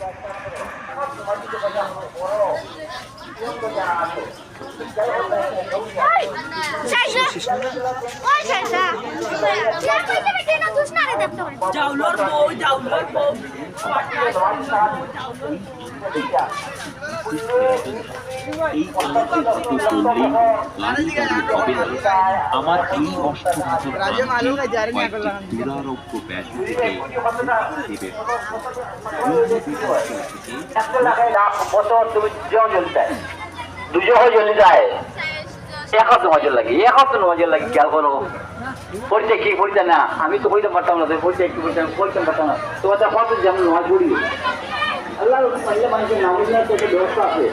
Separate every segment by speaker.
Speaker 1: はい。Şaşa. Ya koy tane কেন দুষ না রে দেখতে পারে
Speaker 2: জাউলোর বউ জাউলোর বউ।
Speaker 3: এই আলোকে করলে গাড়ি গাড়ি হবে না আমার এই অষ্টধাতু দুরারোগ্য ব্যাধি থেকে দেবে
Speaker 4: একশো টাকায় লাখ বছর তুমি জন জ্বলি যায়। একাত্তর নজর লাগে একাত্তর নজর লাগে, খেয়াল করো। কি পরিচয় না? আমি তো বলতে পারতাম না পরিচয় কি পরিচয় বলতে পারতাম না। তোমার কত যেমন নাম একটা ব্যবস্থা আছে।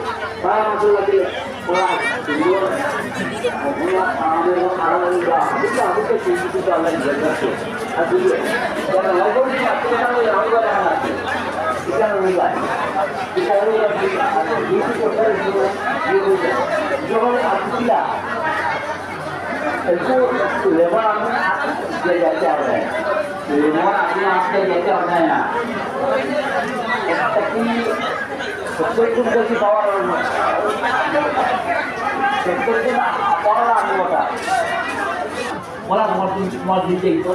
Speaker 4: Ya? Tapi betul itu jadi bawah orang. Betul itu apa orang anggota? ওরা দিন তোমার দিতে তো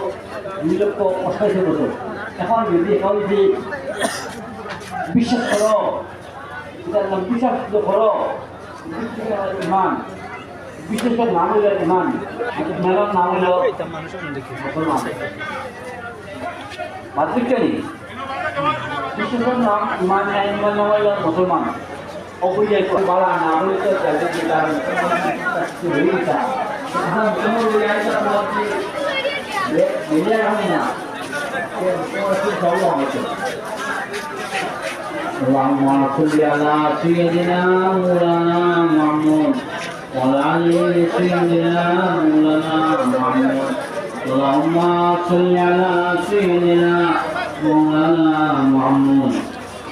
Speaker 4: দুই লক্ষ অষ্টাশি বছর এখন যদি এখন যদি বিশ্বাস করো বিশ্বাস করো ইমান বিশেষ করে নাম হইল ইমান মেলার নাম হইল মুসলমান মাতৃকানি বিশেষ করে নাম ইমান ইমান নাম হইল মুসলমান বালা নাম যাদের তার হইতা না اللهم صل على سيدنا مولانا محمد وعلى آل سيدنا مولانا محمد اللهم صل على سيدنا مولانا محمد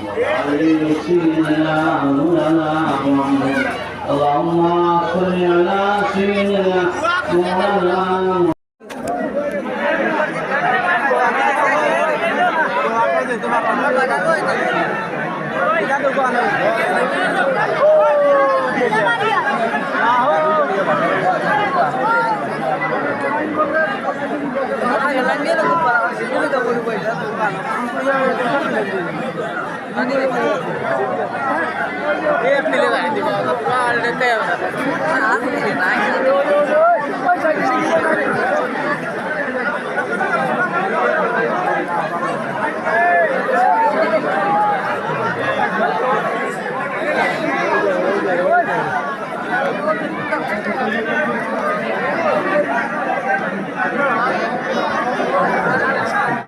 Speaker 4: وعلى آل سيدنا مولانا محمد اللهم صل على سيدنا مولانا एक
Speaker 2: मिलेगा हिंदी में पूरा लेते हैं